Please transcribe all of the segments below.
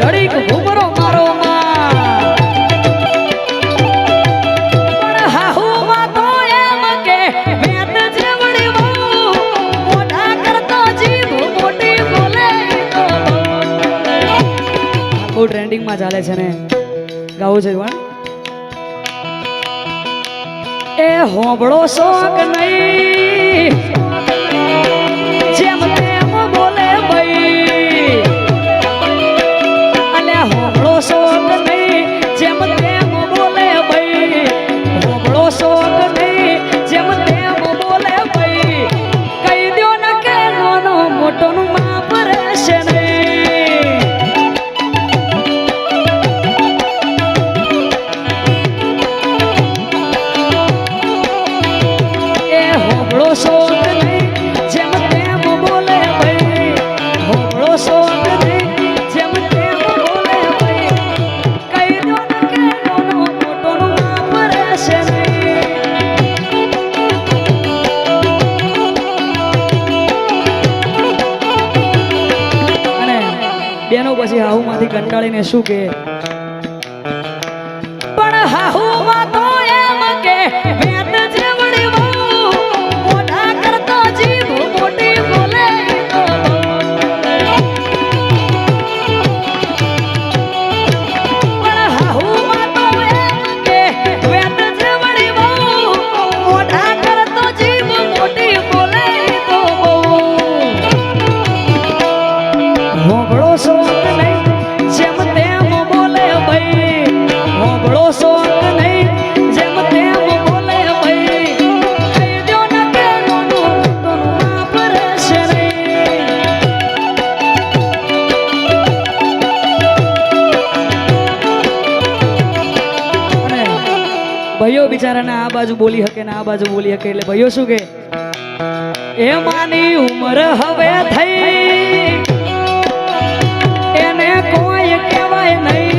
ઘડીક ઘૂમરો મારો ટ્રેન્ડિંગમાં ચાલે છે ને. ગાવું છે પણ એ હોબળો શોખ નહીં. આજે આવુંમાંથી કંટાળીને શું કે? ભાઈઓ બિચારાને આ બાજુ બોલી શકે ને આ બાજુ બોલી શકે એટલે ભાઈઓ શું કે? એ માની ઉમર હવે થઈ. એને કોઈ કહેવાય નહીં.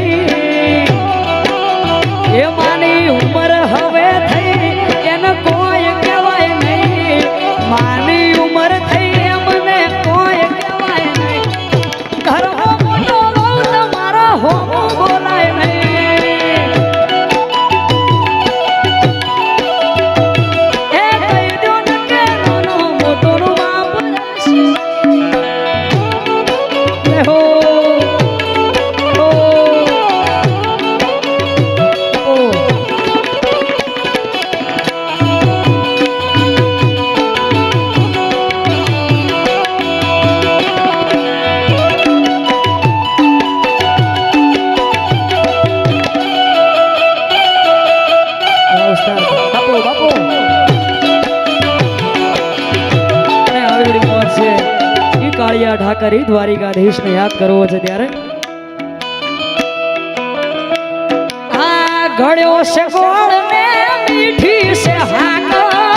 કથા કરી દ્વારિકાધીશને યાદ કરવો છે ત્યારે? આ ઘડ્યો છે ગોળ મીઠી છે હાકર.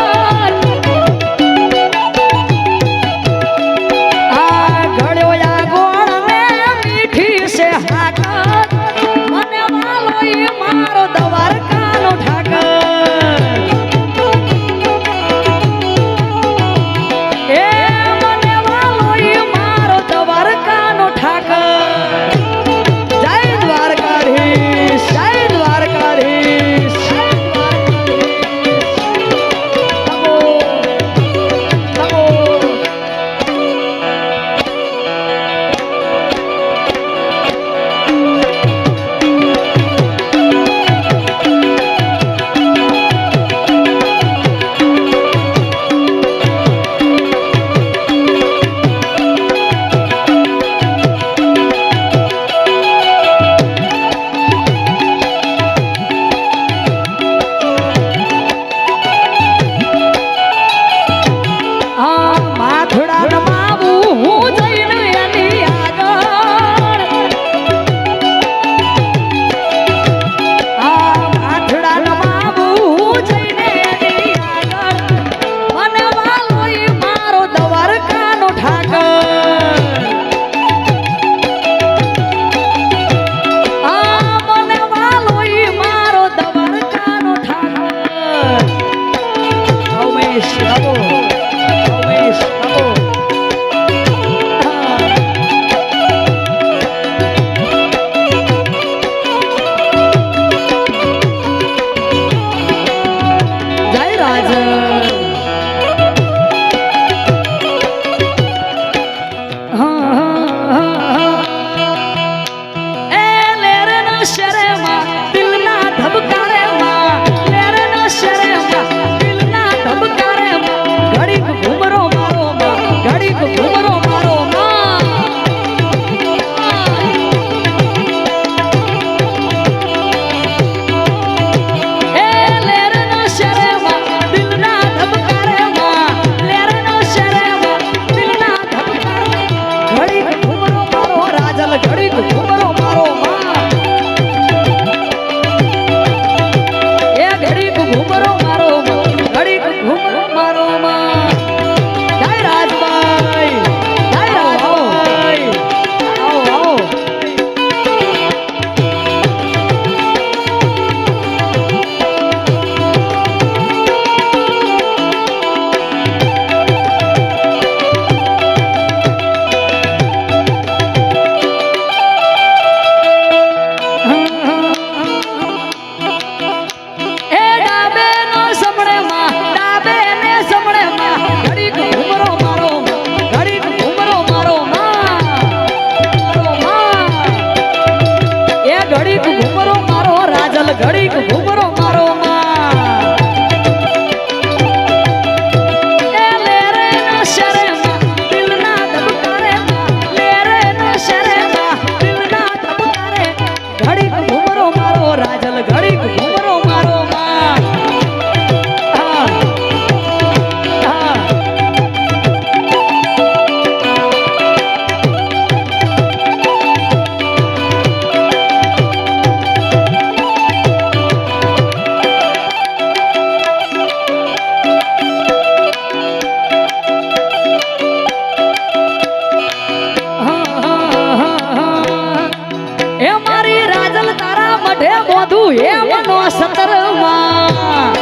હે મારી રાજલ તારા મઢે મોધું હે મનો સતરમાં.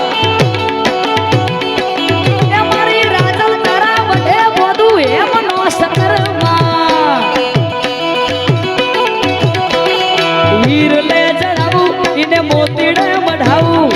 હે મારી રાજલ તારા મઢે મોધું હે મોતીડે મઢાવું.